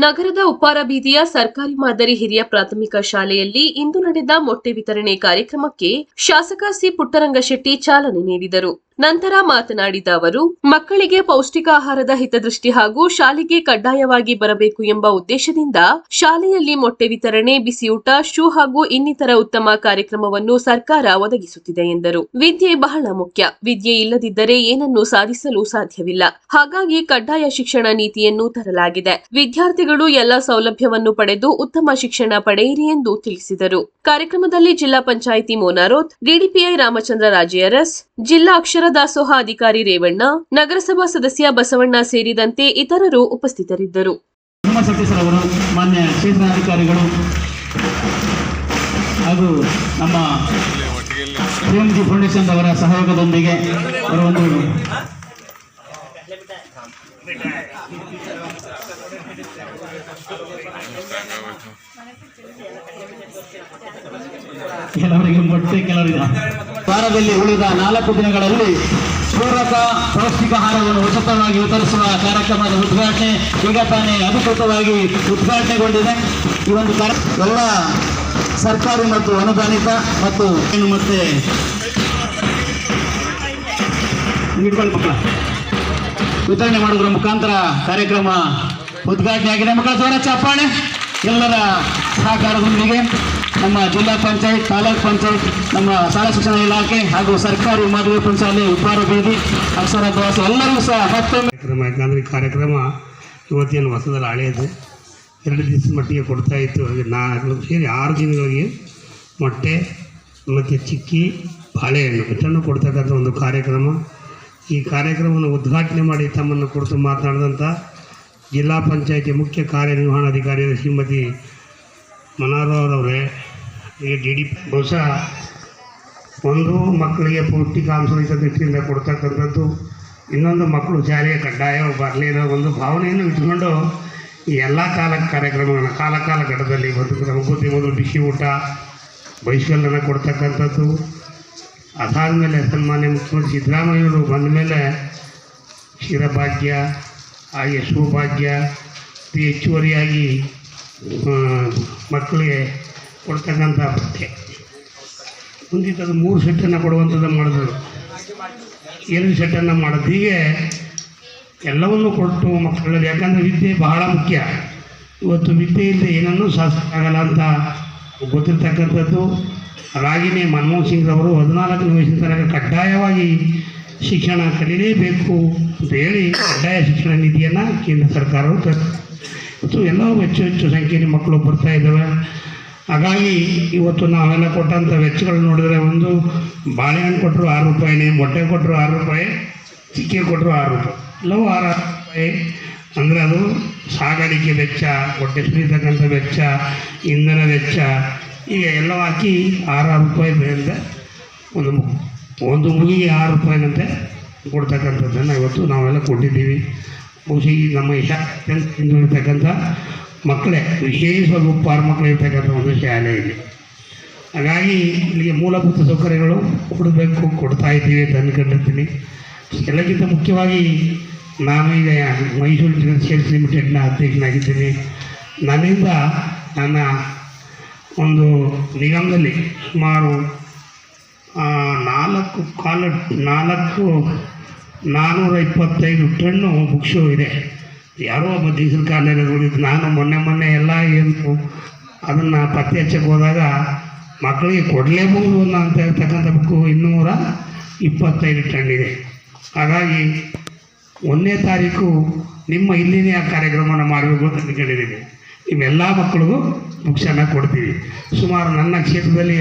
ನಗರದ ಉಪ್ಪಾರ ಬೀದಿಯ ಸರ್ಕಾರಿ ಮಾದರಿ ಹಿರಿಯ ಪ್ರಾಥಮಿಕ ಶಾಲೆಯಲ್ಲಿ ಇಂದು ನಡೆದ ಮೊಟ್ಟೆ ವಿತರಣೆ ಕಾರ್ಯಕ್ರಮಕ್ಕೆ ಶಾಸಕ ಸಿ ಪುಟ್ಟರಂಗಶೆಟ್ಟಿ ಚಾಲನೆ ನೀಡಿದರು. ನಂತರ ಮಾತನಾಡಿದ ಅವರು, ಮಕ್ಕಳಿಗೆ ಪೌಷ್ಟಿಕಾಹಾರದ ಹಿತದೃಷ್ಟಿ ಹಾಗೂ ಶಾಲೆಗೆ ಕಡ್ಡಾಯವಾಗಿ ಬರಬೇಕು ಎಂಬ ಉದ್ದೇಶದಿಂದ ಶಾಲೆಯಲ್ಲಿ ಮೊಟ್ಟೆ ವಿತರಣೆ, ಬಿಸಿಯೂಟ, ಶೂ ಹಾಗೂ ಇನ್ನಿತರ ಉತ್ತಮ ಕಾರ್ಯಕ್ರಮವನ್ನು ಸರ್ಕಾರ ಒದಗಿಸುತ್ತಿದೆ ಎಂದರು. ವಿದ್ಯೆ ಬಹಳ ಮುಖ್ಯ. ವಿದ್ಯೆ ಇಲ್ಲದಿದ್ದರೆ ಏನನ್ನೂ ಸಾಧಿಸಲು ಸಾಧ್ಯವಿಲ್ಲ. ಹಾಗಾಗಿ ಕಡ್ಡಾಯ ಶಿಕ್ಷಣ ನೀತಿಯನ್ನು ತರಲಾಗಿದೆ. ವಿದ್ಯಾರ್ಥಿಗಳು ಎಲ್ಲ ಸೌಲಭ್ಯವನ್ನು ಪಡೆದು ಉತ್ತಮ ಶಿಕ್ಷಣ ಪಡೆಯಿರಿ ಎಂದು ತಿಳಿಸಿದರು. ಕಾರ್ಯಕ್ರಮದಲ್ಲಿ ಜಿಲ್ಲಾ ಪಂಚಾಯಿತಿ ಮೋನಾರೋತ್, ಡಿಡಿಪಿಐ ರಾಮಚಂದ್ರ ರಾಜೇರಸ್, ಜಿಲ್ಲಾ ಅಕ್ಷರ ದಾಸೋಹ ಅಧಿಕಾರಿ ರೇವಣ್ಣ, ನಗರಸಭಾ ಸದಸ್ಯ ಬಸವಣ್ಣ ಸೇರಿದಂತೆ ಇತರರು ಉಪಸ್ಥಿತರಿದ್ದರು. ಮಾನ್ಯ ಕ್ಷೇತ್ರಾಧಿಕಾರಿಗಳು ಹಾಗೂ ನಮ್ಮ ಜಿ ಫೌಂಡೇಶನ್ ಅವರ ಸಹಯೋಗದೊಂದಿಗೆ ಅವರ ಒಂದು ಕೆಲವರಿಗೆ ಮೊಟ್ಟೆ, ಕೆಲವರಿಗೆ ವಾರದಲ್ಲಿ ಉಳಿದ ನಾಲ್ಕು ದಿನಗಳಲ್ಲಿ ಪೂರಕ ಪೌಷ್ಟಿಕಾಹಾರವನ್ನು ಉಚಿತವಾಗಿ ವಿತರಿಸುವ ಕಾರ್ಯಕ್ರಮದ ಉದ್ಘಾಟನೆ ಈಗ ತಾನೇ ಅಧಿಕೃತವಾಗಿ ಉದ್ಘಾಟನೆಗೊಂಡಿದೆ. ಈ ಒಂದು ಎಲ್ಲ ಸರ್ಕಾರಿ ಮತ್ತು ಅನುದಾನಿತ ಮತ್ತು ಏನು ಮತ್ತೆ ವಿತರಣೆ ಮಾಡುವುದರ ಮುಖಾಂತರ ಕಾರ್ಯಕ್ರಮ ಉದ್ಘಾಟನೆ ಆಗಿದೆ. ಮಕ್ಕಳ ಜೋರ ಚಪ್ಪಾಳೆ, ಎಲ್ಲರ ಸಹಕಾರದೊಂದಿಗೆ ನಮ್ಮ ಜಿಲ್ಲಾ ಪಂಚಾಯತ್, ತಾಲೂಕ್ ಪಂಚಾಯತ್, ನಮ್ಮ ಶಾಲಾ ಶಿಕ್ಷಣ ಇಲಾಖೆ ಹಾಗೂ ಸರ್ಕಾರಿ ಮಾದರಿ ಪಂಚಾಯತ್ ಉಪಾರ ಬೀದಿ ದಾಸ ಎಲ್ಲರೂ ಸಹ ಮತ್ತೊಮ್ಮೆ ಕಾರ್ಯಕ್ರಮ ಕಾರ್ಯಕ್ರಮ ಇವತ್ತೇನು ಹೊಸದಲ್ಲಿ ಹಳೆಯದು ಎರಡು ದಿವಸ ಮಟ್ಟಿಗೆ ಕೊಡ್ತಾ ಇತ್ತು. ನಾಲ್ಕು ಸೇರಿ ಆರು ದಿನಗಳಿಗೆ ಮೊಟ್ಟೆ ಮತ್ತು ಚಿಕ್ಕಿ ಬಾಳೆಹಣ್ಣು ಇದನ್ನು ಕೊಡ್ತಕ್ಕಂಥ ಒಂದು ಕಾರ್ಯಕ್ರಮ. ಈ ಕಾರ್ಯಕ್ರಮವನ್ನು ಉದ್ಘಾಟನೆ ಮಾಡಿ ತಮ್ಮನ್ನು ಕುರಿತು ಮಾತನಾಡಿದಂಥ ಜಿಲ್ಲಾ ಪಂಚಾಯಿತಿ ಮುಖ್ಯ ಕಾರ್ಯನಿರ್ವಹಣಾಧಿಕಾರಿ ಶ್ರೀಮತಿ ಮನಾರವರವರೇ ಈಗ ಡಿ ಡಿ ಬಹುಶಃ ಒಂದು ಮಕ್ಕಳಿಗೆ ಪೌಷ್ಟಿಕಾಂಶದ ದೃಷ್ಟಿಯಿಂದ ಕೊಡ್ತಕ್ಕಂಥದ್ದು, ಇನ್ನೊಂದು ಮಕ್ಕಳು ಶಾಲೆಗೆ ಕಡ್ಡಾಯ ಬರಲಿ ಒಂದು ಭಾವನೆಯನ್ನು ಇಟ್ಕೊಂಡು ಈ ಎಲ್ಲ ಕಾಲ ಕಾರ್ಯಕ್ರಮಗಳನ್ನ, ಕಾಲ ಕಾಲ ಘಟ್ಟದಲ್ಲಿ ಒಂದು ಬಿಸಿ ಊಟ ಬೈಸ್ಕಲ್ಲನ್ನು ಕೊಡ್ತಕ್ಕಂಥದ್ದು, ಅದಾದಮೇಲೆ ಸನ್ಮಾನ್ಯ ಮುಖ್ಯಮಂತ್ರಿ ಸಿದ್ದರಾಮಯ್ಯವರು ಬಂದ ಮೇಲೆ ಕ್ಷೀರಭಾಗ್ಯ ಹಾಗೆ ಸೌಭಾಗ್ಯ, ಅತಿ ಹೆಚ್ಚುವರಿಯಾಗಿ ಮಕ್ಕಳಿಗೆ ಕೊಡ್ತಕ್ಕಂಥ ಬಟ್ಟೆ ಮುಂದಿಟ್ಟದು ಮೂರು ಸೆಟ್ಟನ್ನು ಕೊಡುವಂಥದ್ದು ಮಾಡಿದ್ರು. ಎರಡು ಸೆಟ್ಟನ್ನು ಮಾಡೋದು ಹೀಗೆ ಎಲ್ಲವನ್ನೂ ಕೊಟ್ಟು ಮಕ್ಕಳಲ್ಲಿ, ಯಾಕಂದರೆ ವಿದ್ಯೆ ಬಹಳ ಮುಖ್ಯ. ಇವತ್ತು ವಿದ್ಯೆ ಇಲ್ಲದೆ ಏನನ್ನೂ ಸಾಧಿಸೋಕ್ಕಾಗಲ್ಲ ಅಂತ ಗೊತ್ತಿರ್ತಕ್ಕಂಥದ್ದು. ರಾಗಿನಿ ಮನಮೋಹನ್ ಸಿಂಗ್ರವರು ಹದಿನಾಲ್ಕನೇ ವಯಸ್ಸಿನ ತನಕ ಕಡ್ಡಾಯವಾಗಿ ಶಿಕ್ಷಣ ಕಲೀಲೇಬೇಕು ಅಂತ ಹೇಳಿ ಕಡ್ಡಾಯ ಶಿಕ್ಷಣ ನಿಧಿಯನ್ನು ಕೇಂದ್ರ ಸರ್ಕಾರವು ಇವತ್ತು ಎಲ್ಲವೂ ಹೆಚ್ಚು ಹೆಚ್ಚು ಸಂಖ್ಯೆಯಲ್ಲಿ ಮಕ್ಕಳು ಬರ್ತಾ ಇದ್ದಾವೆ. ಹಾಗಾಗಿ ಇವತ್ತು ನಾವೆಲ್ಲ ಕೊಟ್ಟಂಥ ವೆಚ್ಚಗಳು ನೋಡಿದರೆ ಒಂದು ಬಾಳೆಹಣ್ಣು ಕೊಟ್ಟರು ಆರು ರೂಪಾಯಿನೇ, ಮೊಟ್ಟೆ ಕೊಟ್ಟರು ಆರು ರೂಪಾಯಿ, ಚಿಕ್ಕೆ ಕೊಟ್ಟರು ಆರು ರೂಪಾಯಿ ಎಲ್ಲವೂ ಆರು ರೂಪಾಯಿ. ಅಂದರೆ ಅದು ಸಾಗಾಣಿಕೆ ವೆಚ್ಚ, ಹೊಟ್ಟೆ ಸುರಿತಕ್ಕಂಥ ವೆಚ್ಚ, ಇಂಧನ ವೆಚ್ಚ ಈಗ ಎಲ್ಲ ಹಾಕಿ ಆರು ರೂಪಾಯಿ ಬೆಳೆದ ಒಂದು ಒಂದು ಮುಗಿಗೆ ಆರು ರೂಪಾಯಿನಂತೆ ಕೊಡ್ತಕ್ಕಂಥದ್ದನ್ನು ಇವತ್ತು ನಾವೆಲ್ಲ ಕೊಟ್ಟಿದ್ದೀವಿ. ಬಹುಶಃ ನಮ್ಮ ಇರ್ತಕ್ಕಂಥ ಮಕ್ಕಳೇ ವಿಶೇಷವಾಗಿ ಉಪ್ಪಾರ ಮಕ್ಕಳು ಇರ್ತಕ್ಕಂಥ ಒಂದು ಶಾಲೆ ಇಲ್ಲಿ. ಹಾಗಾಗಿ ಇಲ್ಲಿಗೆ ಮೂಲಭೂತ ಸೌಕರ್ಯಗಳು ಕೊಡಬೇಕು, ಕೊಡ್ತಾ ಇದ್ದೀವಿ ಅಂತ ಅಂದ್ಕೊಂಡಿರ್ತೀನಿ ಎಲ್ಲಕ್ಕಿಂತ ಮುಖ್ಯವಾಗಿ ನಾನು ಈಗ ಮೈಸೂರು ಸೇಲ್ಸ್ ಲಿಮಿಟೆಡ್ನ ಅಧ್ಯಕ್ಷನಾಗಿದ್ದೀನಿ. ನನ್ನಿಂದ ನನ್ನ ಒಂದು ನಿಗಮದಲ್ಲಿ ಸುಮಾರು ನಾಲ್ಕು ಕಾಲ ನಾಲ್ಕು ನಾನ್ನೂರ ಇಪ್ಪತ್ತೈದು ಟನ್ನು ಬುಕ್ಸು ಇದೆ. ಯಾರೋ ಒಬ್ಬ ಡೀಸೆಲ್ ಕಾರ್ನಲ್ಲಿ ನೋಡಿದ್ದು ನಾನು ಮೊನ್ನೆ ಮೊನ್ನೆ ಎಲ್ಲ ಏನು ಅದನ್ನು ಪತ್ತೆ ಹಚ್ಚಕ್ಕೆ ಹೋದಾಗ ಮಕ್ಕಳಿಗೆ ಕೊಡಲೇಬಹುದು ಅಂತ ಹೇಳ್ತಕ್ಕಂಥ ಬುಕ್ಕು ಇನ್ನೂರ ಇಪ್ಪತ್ತೈದು ಟನ್ ಇದೆ. ಹಾಗಾಗಿ ಒಂದನೇ ತಾರೀಕು ನಿಮ್ಮ ಇಲ್ಲಿನೇ ಆ ಕಾರ್ಯಕ್ರಮನ ಮಾಡಬೇಕು ಅಂತ ಅಂದ್ಕೊಂಡಿದ್ದೀನಿ ನಿಮ್ಮೆಲ್ಲ ಮಕ್ಕಳಿಗೂ ಬುಕ್ಸನ್ನು ಕೊಡ್ತೀವಿ. ಸುಮಾರು ನನ್ನ ಕ್ಷೇತ್ರದಲ್ಲಿ